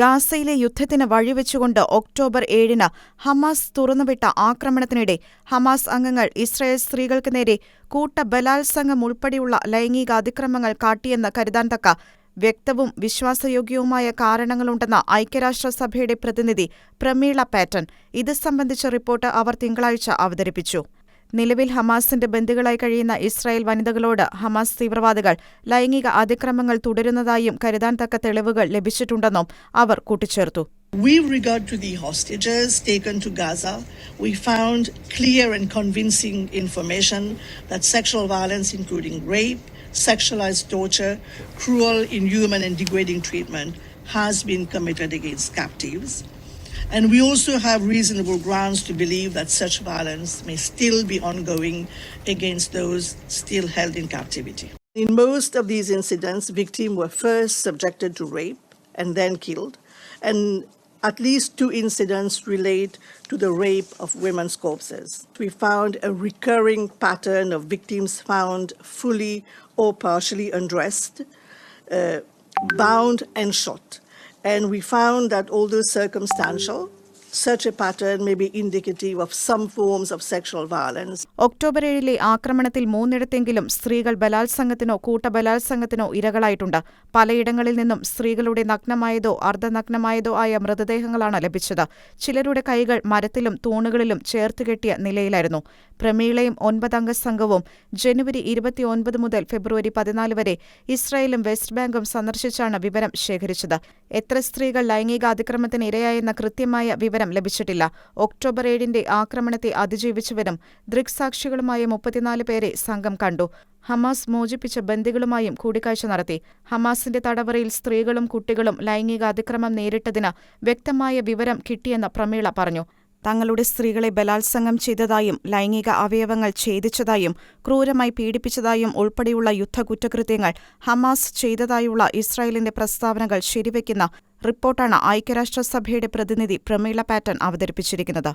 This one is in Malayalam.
ഗാസയിലെ യുദ്ധത്തിന് വഴിവെച്ചുകൊണ്ട് ഒക്ടോബർ ഏഴിന് ഹമാസ് തുറന്നുവിട്ട ആക്രമണത്തിനിടെ ഹമാസ് അംഗങ്ങൾ ഇസ്രായേൽ സ്ത്രീകൾക്ക് നേരെ കൂട്ട ബലാത്സംഗം ഉൾപ്പെടെയുള്ള ലൈംഗിക അതിക്രമങ്ങൾ കാട്ടിയെന്ന് കരുതാൻ തക്ക വ്യക്തവും വിശ്വാസയോഗ്യവുമായ കാരണങ്ങളുണ്ടെന്ന ഐക്യരാഷ്ട്രസഭയുടെ പ്രതിനിധി പ്രമീള പാറ്റൺ. ഇത് സംബന്ധിച്ച റിപ്പോർട്ട് അവർ തിങ്കളാഴ്ച അവതരിപ്പിച്ചു. നിലവിൽ ഹമാസിന്റെ ബന്ദികളായി കഴിയുന്ന ഇസ്രായേൽ വനിതകളോട് ഹമാസ് തീവ്രവാദികൾ ലൈംഗിക അതിക്രമങ്ങൾ തുടരുന്നതായും കരുതാൻ തക്ക തെളിവുകൾ ലഭിച്ചിട്ടുണ്ടെന്നും അവർ കൂട്ടിച്ചേർത്തു With regard to the hostages taken to Gaza, we found clear and convincing information that sexual violence, including rape, sexualized torture, cruel, inhuman, and degrading treatment, has been committed against captives. And we also have reasonable grounds to believe that such violence may still be ongoing against those still held in captivity. In most of these incidents, victims were first subjected to rape and then killed. And at least two incidents relate to the rape of women's corpses. We found a recurring pattern of victims found fully or partially undressed, uh, bound, and shot. And we found that although circumstantial, such a pattern may be indicative of some forms of sexual violence. October ഏഴിലെ ആക്രമണത്തിൽ മൂന്നിടത്തെങ്കിലും സ്ത്രീകൾ ബലാത്സംഗത്തിനോ കൂട്ടബലാത്സംഗത്തിനോ ഇരകളായിട്ടുണ്ട്. പലയിടങ്ങളിൽ നിന്നും സ്ത്രീകളുടെ നഗ്നമായതോ അർദ്ധനഗ്നമായതോ ആയ മൃതദേഹങ്ങളാണ് ലഭിച്ചത്. ചിലരുടെ കൈകൾ മരത്തിലും തൂണുകളിലും ചേർത്തുകെട്ടിയ നിലയിലായിരുന്നു. പ്രമീളയും ഒൻപതംഗ സംഘവും ജനുവരി ഇരുപത്തിയൊൻപത് മുതൽ ഫെബ്രുവരി പതിനാല് വരെ ഇസ്രായേലും വെസ്റ്റ് ബാങ്കും സന്ദർശിച്ചാണ് വിവരം ശേഖരിച്ചത്. എത്ര സ്ത്രീകൾ ലൈംഗിക അതിക്രമത്തിന് ഇരയായെന്ന കൃത്യമായ വിവരം ലഭിച്ചിട്ടില്ല. ഒക്ടോബർ ഏഴിന്റെ ആക്രമണത്തെ അതിജീവിച്ചവരും ദൃക്സാക്ഷികളുമായ മുപ്പത്തിനാല് പേരെ സംഘം കണ്ടു. ഹമാസ് മോചിപ്പിച്ച ബന്ദികളുമായും കൂടിക്കാഴ്ച നടത്തി. ഹമാസിന്റെ തടവറയിൽ സ്ത്രീകളും കുട്ടികളും ലൈംഗിക അതിക്രമം നേരിട്ടതിന് വ്യക്തമായ വിവരം കിട്ടിയെന്ന് പ്രമീള പറഞ്ഞു. തങ്ങളുടെ സ്ത്രീകളെ ബലാത്സംഗം ചെയ്തതായും ലൈംഗിക അവയവങ്ങൾ ഛേദിച്ചതായും ക്രൂരമായി പീഡിപ്പിച്ചതായും ഉൾപ്പെടെയുള്ള യുദ്ധ കുറ്റകൃത്യങ്ങൾ ഹമാസ് ചെയ്തതായുള്ള ഇസ്രായേലിന്റെ പ്രസ്താവനകൾ ശരിവെക്കുന്ന റിപ്പോർട്ടാണ് ഐക്യരാഷ്ട്രസഭയുടെ പ്രതിനിധി പ്രമീള പാറ്റൺ അവതരിപ്പിച്ചിരിക്കുന്നത്